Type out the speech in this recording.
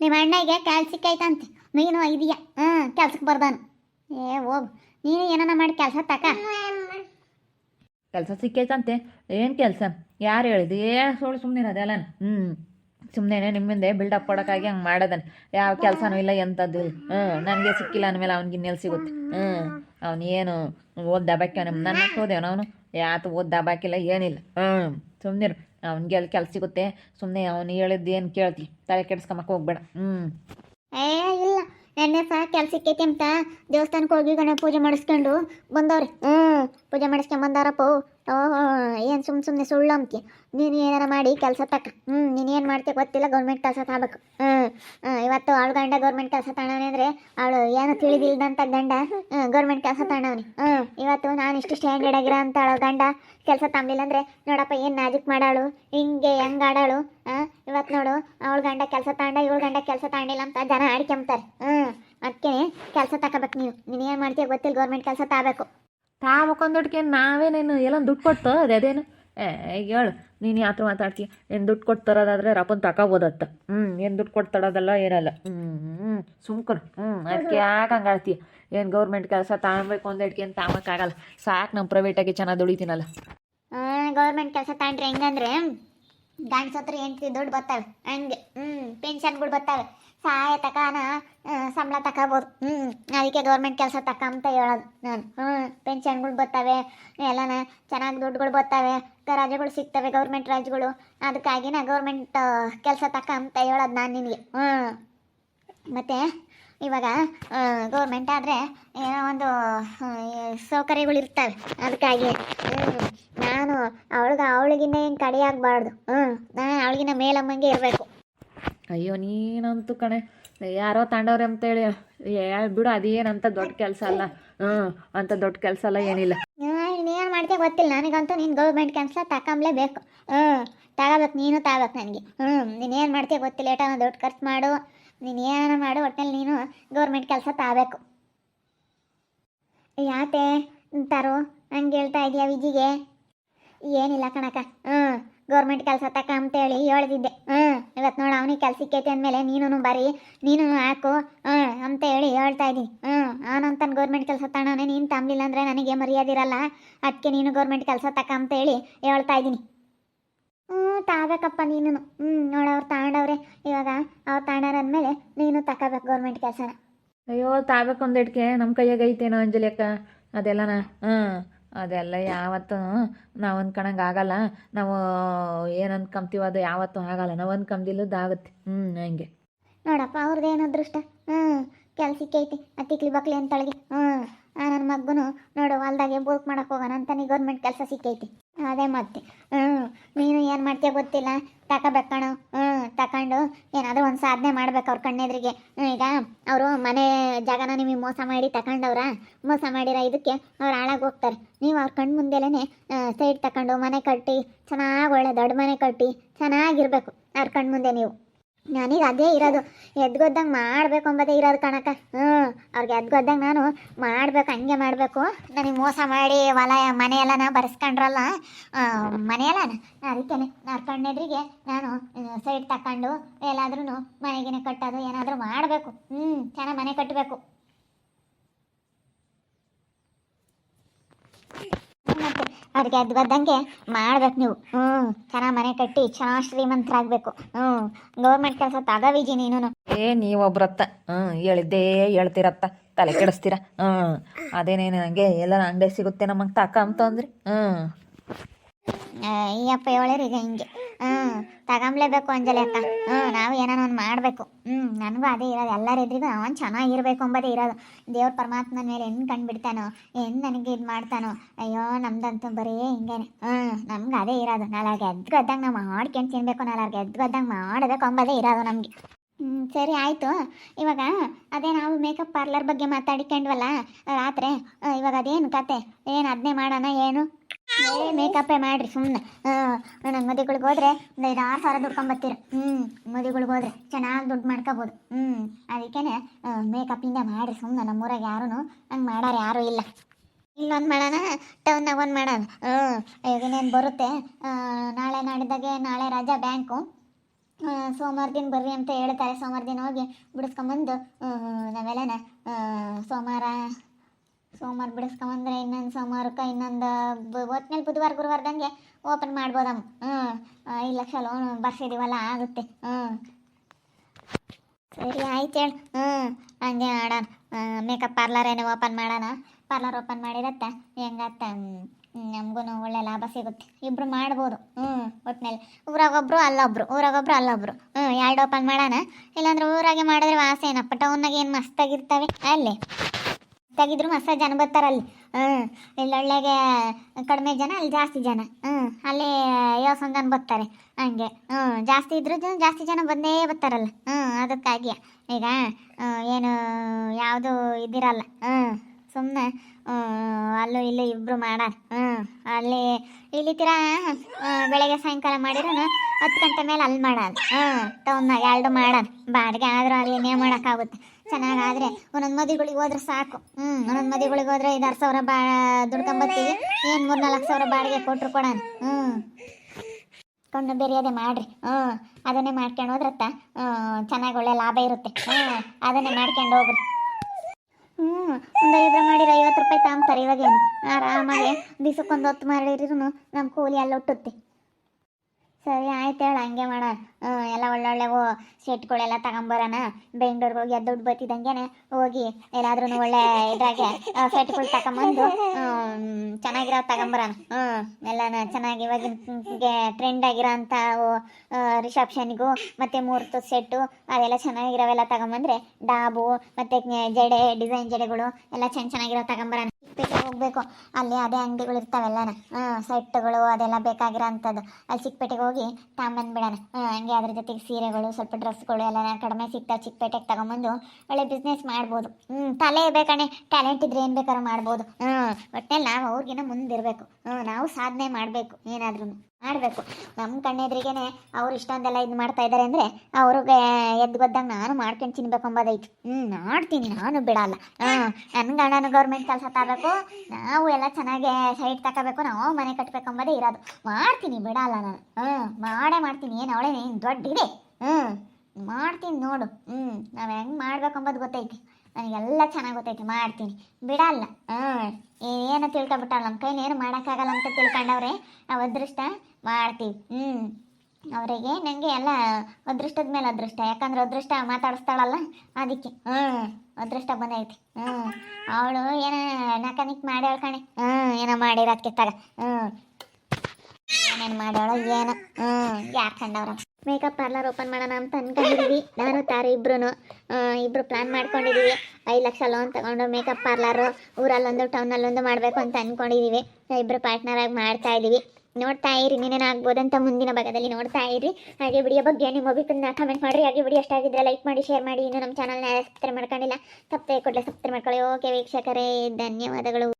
ನಿಮ್ಮ ಅಣ್ಣಗೆ ಕೆಲ್ಸ ಸಿಕ್ಕೈತಂತೆ ನೀನು ಇದೆಯಾ. ಹ್ಞೂ ಕೆಲ್ಸಕ್ಕೆ ಬರ್ದಾನು. ಏ, ಹೋಗು. ನೀನು ಏನಾನ ಮಾಡಿ ಕೆಲಸ ತಕ. ಕೆಲಸ ಸಿಕ್ಕೈತಂತೆ. ಏನು ಕೆಲಸ? ಯಾರು ಹೇಳಿದ್ದು? ಏ, ಸುಳ್ಳು ಸುಮ್ಮನೆ ಅದೆಲ್ಲ ಹ್ಞೂ ಸುಮ್ಮನೆ ನಿಮ್ಮಿಂದೆ ಬಿಲ್ಡಪ್ ಕೊಡೋಕ್ಕಾಗಿ ಹಂಗೆ ಮಾಡೋದನ್. ಯಾವ ಕೆಲಸನೂ ಇಲ್ಲ ಎಂಥದ್ದು ಹ್ಞೂ ನನಗೆ ಸಿಕ್ಕಿಲ್ಲ ಅಂದಮೇಲೆ ಅವ್ನಿಗೆ ಇನ್ನೆಲ್ಲಿ ಸಿಗುತ್ತೆ. ಹ್ಞೂ ಅವ್ನು ಏನು ಓದ್ ದಬಾಕ್ಯ ನನ್ನ ಹೋದೇವನ ಅವನು? ಯಾತು ಓದ್ ದಬಾಕಿಲ್ಲ, ಏನಿಲ್ಲ. ಹ್ಞೂ ಸುಮ್ಮನಿರು ಅವ್ನಿಗೆ ಅಲ್ಲಿ ಕೆಲಸ ಸಿಗುತ್ತೆ. ಸುಮ್ಮನೆ ಅವನು ಹೇಳಿದ್ದು ಏನು ಕೇಳ್ತಿ? ತಲೆ ಕೆಡಿಸ್ಕೊಂಬಕ್ಕೆ ಹೋಗ್ಬೇಡ. ಹ್ಞೂ ಏ, ಇಲ್ಲ. ನೆನ್ನೆ ಸಹ ಕೆಲಸಕ್ಕೆ ಅಂತ ದೇವಸ್ಥಾನಕ್ಕೆ ಹೋಗಿ ಗಣೇಶ ಪೂಜೆ ಮಾಡಿಸ್ಕೊಂಡು ಬಂದವ್ರಿ. ಹ್ಞೂ ಪೂಜೆ ಮಾಡಿಸ್ಕೊಂಡ್ ಬಂದಾರಪ್ಪ. ಓಹೋ, ಏನು ಸುಮ್ಮ ಸುಮ್ಮನೆ ಸುಳ್ಳು ಅಂತೀಯ ನೀನು ಏನಾರ ಮಾಡಿ ಕೆಲಸ ತಕ್ಕ ಹ್ಞೂ ನೀನು ಏನು ಮಾಡ್ತೀಯ ಗೊತ್ತಿಲ್ಲ ಗೌರ್ಮೆಂಟ್ ಕೆಲಸ ತಗೋಬೇಕು ಹ್ಞೂ ಇವತ್ತು ಅವಳು ಗಂಡ ಗೌರ್ಮೆಂಟ್ ಕೆಲಸ ತಾಣವನೇ ಅಂದರೆ ಅವಳು ಏನು ತಿಳಿದಿಲ್ದಂತ ಗಂಡ ಗೌರ್ಮೆಂಟ್ ಕೆಲಸ ತಾಣವನಿ. ಹ್ಞೂ ಇವತ್ತು ನಾನು ಇಷ್ಟು ಸ್ಟ್ಯಾಂಡರ್ಡ್ ಆಗಿರೋ ಅಂತ ಅವಳು ಗಂಡ ಕೆಲಸ ತಗೊಂಡಿಲ್ಲ ಅಂದರೆ ನೋಡಪ್ಪ, ಏನು ನಾಜುಕ್ ಮಾಡಾಳು? ಹಿಂಗೆ ಹೆಂಗೆ ಆಡಾಳು? ಇವತ್ತು ನೋಡು ಅವಳು ಗಂಡ ಕೆಲಸ ತಗೊಂಡ ಇವಳು ಗಂಡ ಕೆಲಸ ತಾಂಡಿಲ್ಲ ಅಂತ ಜನ ಆಡ್ಕೊಂತಾರೆ ಹ್ಞೂ ಅದಕ್ಕೆ ಕೆಲಸ ತಗೋಬೇಕು ನೀವು. ನೀನು ಏನು ಮಾಡ್ತೀಯ ಗೊತ್ತಿಲ್ಲ ಗೌರ್ಮೆಂಟ್ ಕೆಲಸ ತಗೋಬೇಕು ತಾ ಮುಖಂದೊಡ್ಕೆ ನಾವೇನೇನು ಎಲ್ಲ ದುಡ್ಡು ಕೊಟ್ಟು? ಅದೇನು? ಏ ಹೇಳು, ನೀನು ಯಾತ್ರ ಮಾತಾಡ್ತೀಯ ಏನು ದುಡ್ಡು ಕೊಟ್ಟು ತರೋದಾದ್ರೆ ರಪ್ಪನ್ ತಗೋಬೋದತ್ತ ಹ್ಞೂ ಏನು ದುಡ್ಡು ಕೊಟ್ಟು ಏನಲ್ಲ ಹ್ಞೂ ಸುಮ್ಕರು ಹ್ಞೂ ಅದಕ್ಕೆ ಯಾಕೆ ಹಂಗೆ ಏನು ಗೌರ್ಮೆಂಟ್ ಕೆಲಸ ತಗೊಬೇಕು ಒಂದು ಅಂತ ತಾಮಕ್ಕಾಗಲ್ಲ ಸಾಕು ನಮ್ಮ ಪ್ರೈವೇಟಾಗಿ ಚೆನ್ನಾಗಿ ದುಡಿತೀನಲ್ಲ. ಗೌರ್ಮೆಂಟ್ ಕೆಲಸ ತಗೊಂಡ್ರೆ ಹೆಂಗಂದ್ರೆ ಗಂಡ್ಸ ಹತ್ರ ಹೆಂಡ್ತಿ ದುಡ್ಡು ಬರ್ತಾವೆ ಹಂಗೆ ಹ್ಞೂ ಪೆನ್ಷನ್ಗಳು ಬರ್ತಾವೆ ಸಹಾಯ ತಕಾನ ಸಂಬಳ ತಗೋಬೋದು ಹ್ಞೂ ಅದಕ್ಕೆ ಗೌರ್ಮೆಂಟ್ ಕೆಲಸ ತಕ ಅಂತ ಹೇಳೋದು ನಾನು. ಹ್ಞೂ ಪೆನ್ಷನ್ಗಳು ಬರ್ತವೆ ಎಲ್ಲನ ಚೆನ್ನಾಗಿ ದುಡ್ಡುಗಳು ಬರ್ತವೆ ರಾಜ್ಯಗಳು ಸಿಗ್ತವೆ ಗೌರ್ಮೆಂಟ್ ರಾಜ್ಯಗಳು. ಅದಕ್ಕಾಗಿ ನಾ ಗೌರ್ಮೆಂಟ್ ಕೆಲಸ ತಕ ಅಂತ ಹೇಳೋದು ನಾನು ನಿನಗೆ. ಹ್ಞೂ ಮತ್ತು ಇವಾಗ ಗೌರ್ಮೆಂಟ್ ಆದರೆ ಏನೋ ಒಂದು ಸೌಕರ್ಯಗಳು ಇರ್ತವೆ. ಅದಕ್ಕಾಗಿ ನಾನು ಅವಳಿಗೆ, ಅವಳಿಗಿನ್ನ ಏನು ಕಡಿಮೆ ಆಗಬಾರ್ದು ಹ್ಞೂ ನಾನು ಅವಳಿಗಿನ್ನ ಮೇಲಮ್ಮಂಗೆ ಇರಬೇಕು. ಅಯ್ಯೋ, ನೀನಂತೂ ಕಣೆ. ಯಾರೋ ತಾಂಡವ್ರೆ ಅಂತೇಳಿ ಬಿಡು, ಅದೇನಂತ ದೊಡ್ಡ ಕೆಲಸ ಅಲ್ಲ. ಹ್ಞೂ, ಅಂತ ದೊಡ್ಡ ಕೆಲಸ ಅಲ್ಲ, ಏನಿಲ್ಲ. ನೀನು ಮಾಡ್ತೀಯ ಗೊತ್ತಿಲ್ಲ. ನನಗಂತೂ ನೀನು ಗೌರ್ಮೆಂಟ್ ಕೆಲಸ ತಗೊಂಬ್ಲೇಬೇಕು ಹ್ಞೂ, ತಗೋಬೇಕು, ನೀನು ತಗೋಬೇಕು ನನಗೆ. ಹ್ಞೂ ಏನು ಮಾಡ್ತೀಯ ಗೊತ್ತಿಲ್ಲ. ಏಟ ದೊಡ್ಡ ಖರ್ಚು ಮಾಡು. ನೀನು ಏನೋ ಮಾಡು ಒಟ್ಟಿನಲ್ಲಿ ನೀನು ಗೌರ್ಮೆಂಟ್ ಕೆಲಸ ತಗೋಬೇಕು. ಯಾತೆ, ತರು, ಹಂಗೆ ಹೇಳ್ತಾ ಇದೀಯ ವಿಜಿಗೆ? ಏನಿಲ್ಲ ಕಣಕ್ಕ. ಹ್ಞೂ ಗೌರ್ಮೆಂಟ್ ಕೆಲಸ ತಕ ಅಂತೇಳಿ ಹೇಳ್ತಿದ್ದೆ ಹ್ಞೂ ಇವತ್ತು ನೋಡಿ, ಅವನಿಗೆ ಕೆಲಸ ಸಿಕ್ಕೈತೆ ಅಂದಮೇಲೆ ನೀನು ಬರೀ ನೀನು ಹಾಕು. ಅಂತ ಹೇಳಿ ಹೇಳ್ತಾ ಇದ್ದೀನಿ. ಹ್ಞೂ, ಅವನಂತನ ಗೌರ್ಮೆಂಟ್ ಕೆಲಸ ತಗೊಂಡವನೆ ನೀನು ತಂಬಲಿಲ್ಲ ಅಂದರೆ ನನಗೆ ಮರ್ಯಾದೆ ಇರಲ್ಲ. ಅದಕ್ಕೆ ನೀನು ಗೌರ್ಮೆಂಟ್ ಕೆಲಸ ತಕ ಅಂತ ಹೇಳಿ ಹೇಳ್ತಾ ಇದ್ದೀನಿ. ಹ್ಞೂ ತಾಬೇಕಪ್ಪ ನೀನು ಹ್ಞೂ, ನೋಡು, ಅವ್ರು ತಗೊಂಡವ್ರೆ ಇವಾಗ ಅವ್ರು ತಗೊಂಡಾರ ಅಂದಮೇಲೆ ನೀನು ತಗೋಬೇಕು ಗೌರ್ಮೆಂಟ್ ಕೆಲಸನ. ಅಯ್ಯೋ ತಾಬೇಕು ಒಂದಿಟ್ಕೆ ನಮ್ಮ ಕೈಯಾಗ ಐತೇನೋ ಅಂಜಲಿ ಅಕ್ಕ. ಅದೆಲ್ಲನ? ಹಾಂ ಅದೆಲ್ಲ ಯಾವತ್ತೂ ನಾವು ಅನ್ಕೊಳಂಗೆ ಆಗಲ್ಲ. ನಾವು ಏನು ಅನ್ಕೊಂತೀವ ಅದು ಯಾವತ್ತೂ ಆಗಲ್ಲ. ನಾವು ಅನ್ಕೊಂದಿಲ್ಲದ್ದು ಆಗುತ್ತೆ. ಹ್ಞೂ ಹಂಗೆ. ನೋಡಪ್ಪ ಅವ್ರದ್ದು ಏನು ಅದೃಷ್ಟ ಹ್ಞೂ ಕೆಲ್ಸ ಸಿಕ್ಕೈತಿ ಅತ್ತಿಕ್ಲಿ ತಿಕ್ಲಿ ಬಕ್ಲಿ ಅಂತಳಿಗೆ ಹ್ಞೂ ನನ್ನ ಮಗನು ನೋಡು ಹೊಲ್ದಾಗೆ ಬೋಕ್ ಮಾಡಕ್ಕೆ ಹೋಗೋಣ ಅಂತಾನೆ ಗೌರ್ಮೆಂಟ್ ಕೆಲಸ ಸಿಕ್ಕೈತಿ. ಅದೇ ಮತ್ತೆ. ಹ್ಞೂ ನೀನು ಏನು ಮಾಡ್ತೀಯ ಗೊತ್ತಿಲ್ಲ. ತಗೋಬೇಕು ಕಣೋ. ಹ್ಞೂ ತಗೊಂಡು ಏನಾದರೂ ಒಂದು ಸಾಧನೆ ಮಾಡ್ಬೇಕು ಅವ್ರ ಕಣ್ಣೆದ್ರಿಗೆ. ಈಗ ಅವರು ಮನೆ ಜಾಗನ ನಿಮಗೆ ಮೋಸ ಮಾಡಿ ತಗೊಂಡವ್ರ ಮೋಸ ಮಾಡಿರೋ ಇದಕ್ಕೆ ಅವ್ರು ಹಾಳಾಗಿ ಹೋಗ್ತಾರೆ. ನೀವು ಅವ್ರ ಕಣ್ಣು ಮುಂದೆಲೇ ಸೈಡ್ ತಗೊಂಡು ಮನೆ ಕಟ್ಟಿ, ಚೆನ್ನಾಗಿ ಒಳ್ಳೆ ದೊಡ್ಡ ಮನೆ ಕಟ್ಟಿ, ಚೆನ್ನಾಗಿರ್ಬೇಕು ಅವ್ರ ಕಣ್ಣು ಮುಂದೆ ನೀವು. ನನಗೆ ಅದೇ ಇರೋದು. ಎದ್ಗೊದ್ದಂಗೆ ಮಾಡಬೇಕು ಅಂಬದೇ ಇರೋದು ಕಣಕ ಹ್ಞೂ ಅವ್ರಿಗೆ ಎದ್ಗೊದ್ದಂಗೆ ನಾನು ಮಾಡಬೇಕು, ಹಂಗೆ ಮಾಡಬೇಕು. ನನಗೆ ಮೋಸ ಮಾಡಿ ಹೊಲ ಮನೆ ಎಲ್ಲನ ಬರೆಸ್ಕೊಂಡ್ರಲ್ಲ ಮನೆಯೆಲ್ಲ ಅದಕ್ಕೆ ಕಣ್ಣೆದ್ರಿಗೆ ನಾನು ಸೈಡ್ ತಕೊಂಡು ಎಲ್ಲಾದ್ರೂ ಮನೆಗಿನ ಕಟ್ಟೋದು ಏನಾದರೂ ಮಾಡಬೇಕು. ಹ್ಞೂ ಚೆನ್ನಾಗಿ ಮನೆ ಕಟ್ಟಬೇಕು ಅವ್ರಿಗೆ ಅದು ಬಂದಂಗೆ ಮಾಡ್ಬೇಕು ನೀವು. ಹ್ಞೂ ಚೆನ್ನಾಗಿ ಮನೆ ಕಟ್ಟಿ ಚೆನ್ನಾಗಿ ಶ್ರೀಮಂತರಾಗಬೇಕು. ಹ್ಞೂ ಗೌರ್ಮೆಂಟ್ ಕೆಲಸ ತಗೋವಿಜಿ ನೀನು ಏ ನೀವೊಬ್ರತ್ತ. ಹ್ಞೂ ಹೇಳಿದ್ದೇ ಹೇಳ್ತಿರತ್ತ. ತಲೆ ಕೆಡಿಸ್ತೀರ? ಹ್ಞೂ ಅದೇನೇನು ಹಂಗೆ ಎಲ್ಲ ಅಂಗಡಿ ಸಿಗುತ್ತೆ ನಮಗೆ ತಕ ಅಂತಂದ್ರಿ ಹ್ಞೂ ಈ ಅಪ್ಪ ಈಗ ಹಿಂಗೆ. ಹ್ಞೂ ತಗೊಂಬ್ಲೇಬೇಕು ಅಂಜಲಿ ಅಕ್ಕ. ಹ್ಞೂ ನಾವು ಏನಾನ ಒಂದು ಮಾಡಬೇಕು. ಹ್ಞೂ ನನಗೂ ಅದೇ ಇರೋದು. ಎಲ್ಲರ ಎದುರಿಗೂ ಅವನು ಚೆನ್ನಾಗಿರ್ಬೇಕು ಅಂಬೋದೇ ಇರೋದು. ದೇವ್ರ ಪರಮಾತ್ಮನ ಮೇಲೆ ಹೆಂಗೆ ಕಂಡುಬಿಡ್ತಾನೋ ಹೆಂಗೆ ನನಗೆ ಇದು ಮಾಡ್ತಾನೋ, ಅಯ್ಯೋ, ನಮ್ದಂತೂ ಬರೀ ಹಿಂಗೇನೆ. ಹ್ಞೂ ನಮ್ಗೆ ಅದೇ ಇರೋದು. ನಾಳೆ ಎದ್ಗದ್ದಂಗೆ ನಾವು ಮಾಡ್ಕೊಂಡು ತಿನ್ಬೇಕು ನಾಳೆ ಎದ್ಗದ್ದಂಗೆ ಮಾಡಬೇಕು ಅಂಬೋದೇ ಇರೋದು ನಮಗೆ. ಹ್ಞೂ ಸರಿ ಆಯಿತು. ಇವಾಗ ಅದೇ ನಾವು ಮೇಕಪ್ ಪಾರ್ಲರ್ ಬಗ್ಗೆ ಮಾತಾಡಿಕೊಂಡ್ವಲ್ಲ, ರಾತ್ರಿ ಇವಾಗ ಅದೇನು ಕತೆ? ಏನು ಅದನ್ನೇ ಮಾಡೋಣ, ಏನು? ಏ ಮೇಕಪ್ಪೇ ಮಾಡ್ರಿ ಸುಮ್ಮನೆ ನಂಗೆ ಮದುವೆಗಳಿಗೆ ಹೋದ್ರೆ ಒಂದು ಐದು ಆರು ಸಾವಿರ ದುಡ್ಕೊಂಬತ್ತೀರ. ಹ್ಞೂ ಮದುವೆಗಳಿಗೆ ಹೋದ್ರೆ ಚೆನ್ನಾಗಿ ದುಡ್ಡು ಮಾಡ್ಕೋಬೋದು. ಹ್ಞೂ ಮೇಕಪ್ ಮೇಕಪ್ಪಿಂದ ಮಾಡ್ರಿ ಸುಮ್ಮನೆ ನಮ್ಮೂರಾಗ ಯಾರೂ ಹಂಗೆ ಮಾಡೋರು, ಯಾರೂ ಇಲ್ಲ. ಇಲ್ಲೊಂದು ಮಾಡೋಣ ಟೌನಾಗ ಒಂದು ಮಾಡೋಣ. ಹ್ಞೂ ಇನ್ನೇನು ಬರುತ್ತೆ? ನಾಳೆ ನಾಡಿದಾಗೆ ನಾಳೆ ರಜಾ ಬ್ಯಾಂಕು. ಸೋಮವಾರ ದಿನ ಬರ್ರಿ ಅಂತ ಹೇಳ್ತಾರೆ. ಸೋಮವಾರ ದಿನ ಹೋಗಿ ಬಿಡಿಸ್ಕೊಂಬಂದು ನಾವೆಲ್ಲನ ಸೋಮವಾರ ಸೋಮವಾರ ಬಿಡಿಸ್ಕೊಂಬಂದ್ರೆ ಇನ್ನೊಂದು ಸೋಮವಾರಕ್ಕೆ ಇನ್ನೊಂದು ಹೊತ್ತಿನಲ್ಲಿ ಬುಧವಾರ ಗುರುವಾರದಂಗೆ ಓಪನ್ ಮಾಡ್ಬೋದಮ್ಮ ಹ್ಞೂ ಐದು ಲಕ್ಷ ಲೋನ್ ಬರ್ಸಿದೀವಲ್ಲ, ಆಗುತ್ತೆ. ಹ್ಞೂ ಸರಿ, ಆಯ್ತು ಹೇಳು. ಹ್ಞೂ ಹಂಗೆ ಮಾಡೋಣ. ಮೇಕಪ್ ಪಾರ್ಲರ್ ಏನೋ ಓಪನ್ ಮಾಡೋಣ. ಪಾರ್ಲರ್ ಓಪನ್ ಮಾಡಿರತ್ತ? ಹೆಂಗತ್ತ? ನಮಗೂ ಒಳ್ಳೆ ಲಾಭ ಸಿಗುತ್ತೆ. ಇಬ್ರು ಮಾಡ್ಬೋದು. ಹ್ಞೂ ಒಟ್ಟಿನಲ್ಲಿ ಊರಾಗೊಬ್ರು ಅಲ್ಲೊಬ್ರು ಊರಾಗೊಬ್ರು ಅಲ್ಲೊಬ್ರು ಹ್ಞೂ ಎರಡು ಓಪನ್ ಮಾಡೋಣ? ಇಲ್ಲಾಂದ್ರೆ ಊರಾಗೆ ಮಾಡಿದ್ರೆ ವಾಸ ಏನಪ್ಪ? ಟೌನ್ನಾಗ ಏನು ಮಸ್ತಾಗಿರ್ತವೆ? ಅಲ್ಲಿ. ಮಸ್ತಾಗಿದ್ರು ಮಸ್ತ ಜನ ಬರ್ತಾರಲ್ಲಿ. ಹ್ಞೂ ಇಲ್ಲೊಳ್ಳೆಗೆ ಕಡಿಮೆ ಜನ ಅಲ್ಲಿ ಜಾಸ್ತಿ ಜನ. ಹ್ಞೂ ಅಲ್ಲಿ ಯೋಸಂಗನ್ ಬರ್ತಾರೆ ಹಂಗೆ. ಹ್ಞೂ ಜಾಸ್ತಿ ಇದ್ರು ಜನ- ಜಾಸ್ತಿ ಜನ ಬಂದೇ ಬರ್ತಾರಲ್ಲ. ಹ್ಞೂ ಅದಕ್ಕಾಗಿ ಈಗ ಏನು ಯಾವುದು ಇದಿರಲ್ಲ. ಹ್ಞೂ ಸುಮ್ಮನೆ ಅಲ್ಲೂ ಇಲ್ಲೂ ಇಬ್ಬರು ಮಾಡಾರ. ಹ್ಞೂ ಅಲ್ಲಿ ಇಲ್ಲಿ ತೀರಾ ಬೆಳಗ್ಗೆ ಸಾಯಂಕಾಲ ಮಾಡಿದ್ರೂ ಹತ್ತು ಗಂಟೆ ಮೇಲೆ ಅಲ್ಲಿ ಮಾಡಲ್ಲ ಹ್ಞೂ ಟೌನ್ನಾಗ ಎರಡು ಮಾಡಾರ. ಬಾಡಿಗೆ ಆದರೂ ಅಲ್ಲಿ ಏನೇ ಮಾಡೋಕ್ಕಾಗುತ್ತೆ. ಚೆನ್ನಾಗಾದ್ರೆ ಒಂದೊಂದು ಮದುವೆಗಳಿಗೆ ಹೋದ್ರೆ ಸಾಕು. ಹ್ಞೂ ಒಂದೊಂದು ಮದುವೆಗಳಿಗೆ ಹೋದ್ರೆ ಐದಾರು ಸಾವಿರ ಬಾ ದುಡ್ಕೊಂಬತ್ತೀವಿ ಏನು ಮೂರು, ನಾಲ್ಕು ಸಾವಿರ ಬಾಡಿಗೆ ಕೊಟ್ಟರು ಕೊಡೋಣ. ಹ್ಞೂ ಕೊಂಡು ಬೇರೆಯದೇ ಮಾಡ್ರಿ. ಹ್ಞೂ ಅದನ್ನೇ ಮಾಡ್ಕೊಂಡು ಹೋದ್ರತ್ತ. ಚೆನ್ನಾಗಿ ಒಳ್ಳೆ ಲಾಭ ಇರುತ್ತೆ. ಹ್ಞೂ ಅದನ್ನೇ ಮಾಡ್ಕೊಂಡು ಹೋಗ್ರಿ. ಹ್ಞೂ ಒಂದು ಐಬ್ರ ಮಾಡಿರ ಐವತ್ತು ರೂಪಾಯಿ ತಾಂಬ್ತಾರೆ ಇವಾಗೇನು. ಆರಾಮಾಗಿ ದಿವಸಕ್ಕೊಂದು ಹೊತ್ತು ಮಾಡಿರೂ ನಮ್ಮ ಕೂಲಿ ಅಲ್ಲಿ ಹುಟ್ಟುತ್ತೆ ಸರಿ, ಆಯ್ತು ಹೇಳ, ಹಂಗೆ ಮಾಡೋಣ ಎಲ್ಲ ಒಳ್ಳೊಳ್ಳೆವು ಸೆಟ್ಗಳೆಲ್ಲ ತಗೊಂಬರೋಣ. ಬೆಂಗಳೂರಿಗೆ ಹೋಗಿ ದುಡ್ಡು ಬತ್ತಿದಂಗೆ ಹೋಗಿ ಎಲ್ಲಾದ್ರೂ ಒಳ್ಳೆ ಇದ್ರಾಗೆ ಸೆಟ್ಗಳು ತಗೊಂಬಂದು ಚೆನ್ನಾಗಿರೋ ತಗೊಂಬರೋಣ. ಹ್ಞೂ ಎಲ್ಲನ ಚೆನ್ನಾಗಿ ಇವಾಗಿನ ಟ್ರೆಂಡ್ ಆಗಿರೋ ಅಂಥ ರಿಸೆಪ್ಷನ್ಗೂ ಮತ್ತು ಮೂರ್ತು ಸೆಟ್ಟು ಅವೆಲ್ಲ ಚೆನ್ನಾಗಿರೋವೆಲ್ಲ ತಗೊಂಬಂದ್ರೆ, ಡಾಬು, ಮತ್ತು ಜಡೆ, ಡಿಸೈನ್ ಜಡೆಗಳು ಎಲ್ಲ ಚೆನ್ನ ಚೆನ್ನಾಗಿರೋ ತಗೊಂಬರೋಣ. ಚಿಕ್ಕಪೇಟೆಗೆ ಹೋಗ್ಬೇಕು. ಅಲ್ಲಿ ಅದೇ ಅಂಗಡಿಗಳು ಇರ್ತಾವೆಲ್ಲನ? ಸೆಟ್ಗಳು ಅದೆಲ್ಲ ಬೇಕಾಗಿರೋ ಅಂಥದ್ದು ಅಲ್ಲಿ ಚಿಕ್ಕಪೇಟೆಗೆ ಹೋಗಿ ತಗೊಂಬಂದ್ಬಿಡೋಣ ಹಂಗೆ ಅದ್ರ ಜೊತೆಗೆ ಸೀರೆಗಳು, ಸ್ವಲ್ಪ ಡ್ರೆಸ್ಗಳು ಎಲ್ಲ ಕಡಿಮೆ ಸಿಗ್ತಾವೆ ಚಿಕ್ಕಪೇಟೆಗೆ ತಗೊಂಬಂದು ಒಳ್ಳೆ ಬಿಸ್ನೆಸ್ ಮಾಡ್ಬೋದು. ಹ್ಞೂ ತಲೆ ಬೇಕಣೆ ಟ್ಯಾಲೆಂಟ್ ಇದ್ರೆ ಏನು ಬೇಕಾದ್ರೂ ಮಾಡ್ಬೋದು. ಹ್ಞೂ ಒಟ್ಟಿನಲ್ಲಿ ನಾವು ಅವ್ರಿಗಿನ್ನ ಮುಂದಿರಬೇಕು. ಹ್ಞೂ ನಾವು ಸಾಧನೆ ಮಾಡಬೇಕು ಏನಾದ್ರೂ ಮಾಡಬೇಕು. ನಮ್ಮ ಕಣ್ಣೆದ್ರಿಗೇನೆ ಅವ್ರು ಇಷ್ಟೊಂದೆಲ್ಲ ಇದು ಮಾಡ್ತಾ ಇದ್ದಾರೆ ಅಂದರೆ ಅವ್ರಿಗೆ ಎದ್ದು ಗೊದ್ದಂಗೆ ನಾನು ಮಾಡ್ಕೊಂಡು ತಿನ್ಬೇಕು ಅಂಬೋದೈತಿ ಹ್ಞೂ ಮಾಡ್ತೀನಿ. ನಾನು ಬಿಡಲ್ಲ. ಹಾಂ ನನ್ನ ಗಂಡನ ಗೌರ್ಮೆಂಟ್ ಕೆಲಸ ತಗೋಬೇಕು ನಾವು ಎಲ್ಲ ಚೆನ್ನಾಗಿ ಸೈಟ್ ತಗೋಬೇಕು ನಾವು ಮನೆ ಕಟ್ಬೇಕು ಅಂಬೋದೇ ಇರೋದು. ಮಾಡ್ತೀನಿ, ಬಿಡಲ್ಲ ನಾನು. ಹ್ಞೂ ಮಾಡೇ ಮಾಡ್ತೀನಿ. ಏನು ಅವಳೇ ದೊಡ್ಡಿದೆ ದೊಡ್ಡ ಇದೆ. ಹ್ಞೂ ಮಾಡ್ತೀನಿ ನೋಡು. ಹ್ಞೂ ನಾವು ಹೆಂಗೆ ಮಾಡ್ಬೇಕು ಅಂಬೋದು ಗೊತ್ತೈತಿ. ನನಗೆಲ್ಲ ಚೆನ್ನಾಗಿ ಗೊತ್ತೈತಿ ಮಾಡ್ತೀನಿ. ಬಿಡಲ್ಲ. ಹಾಂ ಏನೋ ತಿಳ್ಕೊಬಿಟ್ಟಲ್ಲ ನಮ್ಮ ಕೈಲಿ, ಏನು ಮಾಡೋಕ್ಕಾಗಲ್ಲ ಅಂತ ತಿಳ್ಕೊಂಡವ್ರೆ. ನಾವು ಅದೃಷ್ಟ ಮಾಡ್ತೀವಿ. ಹ್ಞೂ ಅವರಿಗೆ ನನಗೆ ಎಲ್ಲ ಅದೃಷ್ಟದ ಮೇಲೆ ಅದೃಷ್ಟ. ಯಾಕಂದ್ರೆ ಅದೃಷ್ಟ ಮಾತಾಡಿಸ್ತಾಳಲ್ಲ, ಅದಕ್ಕೆ. ಹ್ಞೂ ಅದೃಷ್ಟ ಬಂದೈತಿ. ಹ್ಞೂ ಅವಳು ಏನೋ ನಕನಿಕ್ ಮಾಡ್ಯಾಳ ಕಣೆ. ಹ್ಞೂ ಏನೋ ಮಾಡಿರೋದಕ್ಕೆ ತಗ ಹ್ಞೂ ಏನೇನು ಮಾಡೋಣ ಏನು. ಹ್ಞೂ ಯಾರು ಕಂಡವ್ರ? ಮೇಕಪ್ ಪಾರ್ಲರ್ ಓಪನ್ ಮಾಡೋಣ ಅಂತ ಅನ್ಕೊಂಡಿದ್ವಿ. ನಾನು ತಾರೆ ಇಬ್ರು ಇಬ್ರು ಪ್ಲಾನ್ ಮಾಡ್ಕೊಂಡಿದೀವಿ. ಐದು ಲಕ್ಷ ಲೋನ್ ತಗೊಂಡು ಮೇಕಪ್ ಪಾರ್ಲರ್ ಊರಲ್ಲೊಂದು ಟೌನ್ ಅಲ್ಲೊಂದು ಮಾಡಬೇಕು ಅಂತ ಅನ್ಕೊಂಡಿದೀವಿ. ಇಬ್ಬರು ಪಾರ್ಟ್ನರ್ ಆಗಿ ಮಾಡ್ತಾ ಇದೀವಿ. ನೋಡ್ತಾ ಇರಿ ಆಗ್ಬೋದು ಅಂತ ಮುಂದಿನ ಭಾಗದಲ್ಲಿ ನೋಡ್ತಾ ಇರಿ. ಹಾಗೆ ವಿಡಿಯೋ ಬಗ್ಗೆ ನಿಮ್ಮ ಅಭಿಪ್ರಾಯ ಕಮೆಂಟ್ ಮಾಡಿರಿ. ಹಾಗೆ ವಿಡಿಯೋ ಇಷ್ಟ ಆಗಿದ್ರೆ ಲೈಕ್ ಮಾಡಿ ಶೇರ್ ಮಾಡಿ. ಇನ್ನು ನಮ್ಮ ಚಾನಲ್ನ ಸಬ್ಸ್ಕ್ರೈಬ್ ಮಾಡ್ಕೊಂಡಿಲ್ಲ ಸಬ್ಸ್ಕ್ರೈಬ್ ಕೊಡಲಿ ಸಬ್ಸ್ಕ್ರೈಬ್ ಮಾಡ್ಕೊಳ್ಳಿ. ಓಕೆ ವೀಕ್ಷಕರೇ ಧನ್ಯವಾದಗಳು.